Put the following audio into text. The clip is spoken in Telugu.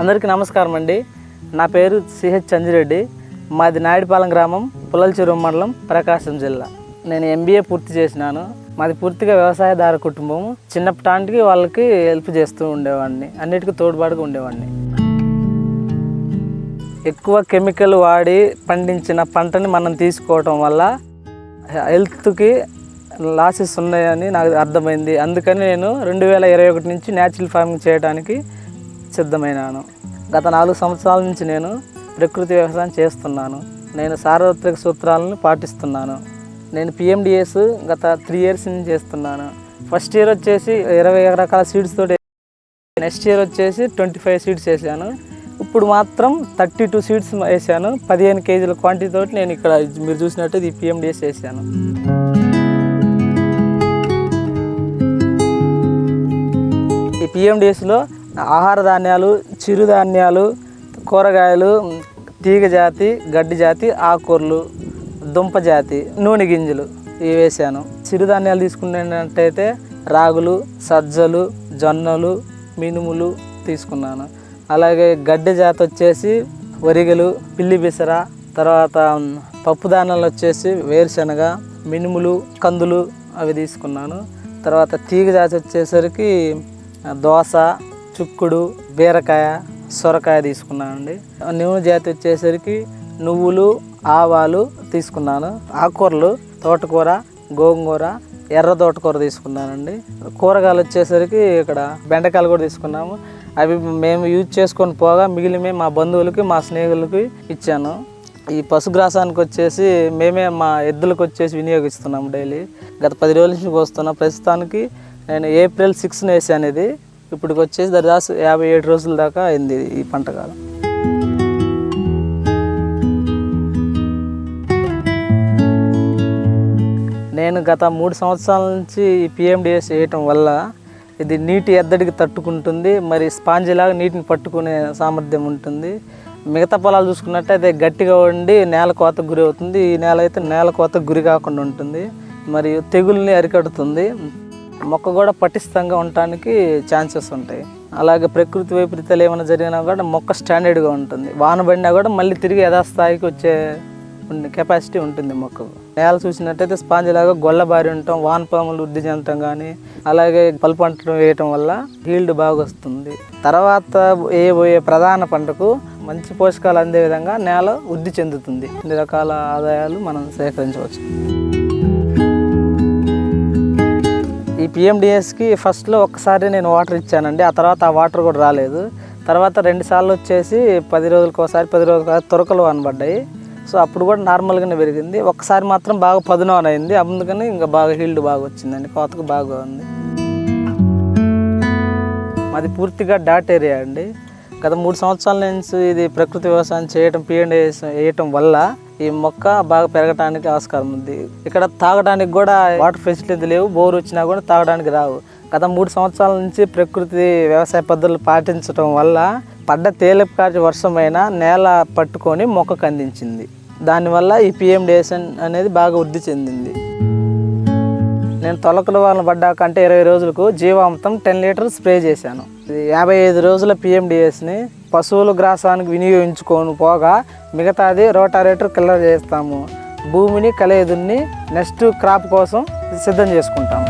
అందరికీ నమస్కారం అండి. నా పేరు సిహెచ్ చంద్రెడ్డి మాది నాయుడుపాలెం గ్రామం పుల్లలచెరువు మండలం ప్రకాశం జిల్లా. నేను ఎంబీఏ పూర్తి చేసినాను. మాది పూర్తిగా వ్యవసాయదార కుటుంబం. చిన్నప్పటానికి వాళ్ళకి హెల్ప్ చేస్తూ ఉండేవాడిని. అన్నిటికీ తోడ్పాటుగా ఉండేవాడిని. ఎక్కువ కెమికల్ వాడి పండించిన పంటని మనం తీసుకోవటం వల్ల హెల్త్కి లాసెస్ ఉన్నాయని నాకు అర్థమైంది. అందుకని నేను రెండు వేల ఇరవై ఒకటి నుంచి న్యాచురల్ ఫార్మింగ్ చేయడానికి సిద్ధమైనాను. గత నాలుగు సంవత్సరాల నుంచి నేను ప్రకృతి వ్యవసాయం చేస్తున్నాను. నేను సార్వత్రిక సూత్రాలను పాటిస్తున్నాను. నేను పిఎండిఎస్ గత త్రీ ఇయర్స్ నుంచి చేస్తున్నాను. ఫస్ట్ ఇయర్ వచ్చేసి ఇరవై రకాల సీడ్స్ తోటి నెక్స్ట్ ఇయర్ వచ్చేసి ట్వంటీ ఫైవ్ సీడ్స్ వేసాను. ఇప్పుడు మాత్రం థర్టీ టూ సీడ్స్ వేసాను. పదిహేను కేజీల క్వాంటిటీ తోటి నేను ఇక్కడ మీరు చూసినట్టు ఇది పిఎండిఎస్ వేసాను. ఈ పిఎండిఎస్లో ఆహార ధాన్యాలు చిరుధాన్యాలు కూరగాయలు తీగ జాతి గడ్డి జాతి ఆకుకూరలు దుంప జాతి నూనె గింజలు ఇవి వేసాను. చిరుధాన్యాలు తీసుకున్నట్టయితే రాగులు సజ్జలు జొన్నలు మినుములు తీసుకున్నాను. అలాగే గడ్డి జాతి వచ్చేసి వరిగలు పిల్లి బిసర తర్వాత పప్పు ధాన్యాలు వచ్చేసి వేరుశనగ మినుములు కందులు అవి తీసుకున్నాను. తర్వాత తీగ జాతి వచ్చేసరికి దోస చుక్కుడు బీరకాయ సొరకాయ తీసుకున్నానండి. నూనె జాతి వచ్చేసరికి నువ్వులు ఆవాలు తీసుకున్నాను. ఆకుకూరలు తోటకూర గోంగూర ఎర్ర తోటకూర తీసుకున్నానండి. కూరగాయలు వచ్చేసరికి ఇక్కడ బెండకాయలు కూడా తీసుకున్నాము. అవి మేము యూజ్ చేసుకొని పోగా మిగిలిన మా బంధువులకి మా స్నేహితులకి ఇచ్చాను. ఈ పశుగ్రాసానికి వచ్చేసి మేమే మా ఎద్దులకు వచ్చేసి వినియోగిస్తున్నాము డైలీ. గత పది రోజుల నుంచి పోస్తున్నాం ప్రస్తుతానికి నేను ఏప్రిల్ సిక్స్న వేసాను ఇది. ఇప్పటికి వచ్చేసి దరిదాపు యాభై ఏడు రోజుల దాకా అయింది ఈ పంటకాలం. నేను గత మూడు సంవత్సరాల నుంచి ఈ పిఎండిఎస్ చేయటం వల్ల ఇది నీటి ఎద్దడికి తట్టుకుంటుంది మరి స్పాంజిలాగా నీటిని పట్టుకునే సామర్థ్యం ఉంటుంది. మిగతా పొలాలు చూసుకున్నట్టయితే గట్టిగా ఉండి నేల కోతకు గురి అవుతుంది. ఈ నేల అయితే నేల కోతకు గురి కాకుండా ఉంటుంది. మరియు తెగుల్ని అరికడుతుంది. మొక్క కూడా పటిష్టంగా ఉండటానికి ఛాన్సెస్ ఉంటాయి. అలాగే ప్రకృతి వైపరీత్యాలు ఏమైనా జరిగినా కూడా మొక్క స్టాండర్డ్గా ఉంటుంది. వాన పడినా కూడా మళ్ళీ తిరిగి యథాస్థాయికి వచ్చే కెపాసిటీ ఉంటుంది మొక్కకు నేల చూసినట్టయితే స్పాంజ్ లాగా గొల్లబారి ఉండటం వానపాములు వృద్ధి చెందటం కానీ అలాగే పలు పంటలు వేయటం వల్ల హీల్డ్ బాగా వస్తుంది. తర్వాత ఏ పోయే ప్రధాన పంటకు మంచి పోషకాలు అందే విధంగా నేల వృద్ధి చెందుతుంది. అన్ని రకాల ఆదాయాలు మనం సేకరించవచ్చు. పిఎండిఎస్కి ఫస్ట్లో ఒక్కసారి నేను వాటర్ ఇచ్చానండి. ఆ తర్వాత ఆ వాటర్ కూడా రాలేదు. తర్వాత రెండు సార్లు వచ్చేసి పది రోజులకు ఒకసారి పది రోజులకు తొరకలు తురకలు అనబడ్డాయి సో అప్పుడు కూడా నార్మల్గానే పెరిగింది. ఒక్కసారి మాత్రం బాగా పదునవన్ అయింది. అందుకని ఇంకా బాగా హీల్డ్ బాగా వచ్చిందండి. కోతకు బాగా ఉంది. మాది పూర్తిగా డాట్ ఏరియా అండి. గత మూడు సంవత్సరాల నుంచి ఇది ప్రకృతి వ్యవసాయం చేయటం పిఎండి వేయటం వల్ల ఈ మొక్క బాగా పెరగడానికి ఆస్కారం ఉంది. ఇక్కడ తాగడానికి కూడా వాటర్ ఫెసిలిటీ లేవు బోర్ వచ్చినా కూడా తాగడానికి రావు. గత మూడు సంవత్సరాల నుంచి ప్రకృతి వ్యవసాయ పద్ధతులు పాటించడం వల్ల పడ్డ తేలికపాటి వర్షమైన నేల పట్టుకొని మొక్కకు అందించింది. దానివల్ల ఈ పిఎండిఎస్ఎన్ అనేది బాగా వృద్ధి చెందింది. నేను తొలకలు వాళ్ళని పడ్డాకంటే ఇరవై రోజులకు జీవామృతం టెన్ లీటర్ స్ప్రే చేశాను. ఇది యాభై ఐదు రోజుల పిఎండిఎస్ని పశువుల గ్రాసానికి వినియోగించుకొని పోగా మిగతాది రోటారేటర్ కిల్లర్ చేస్తాము. భూమిని కలయదున్ని నెక్స్ట్ క్రాప్ కోసం సిద్ధం చేసుకుంటాము.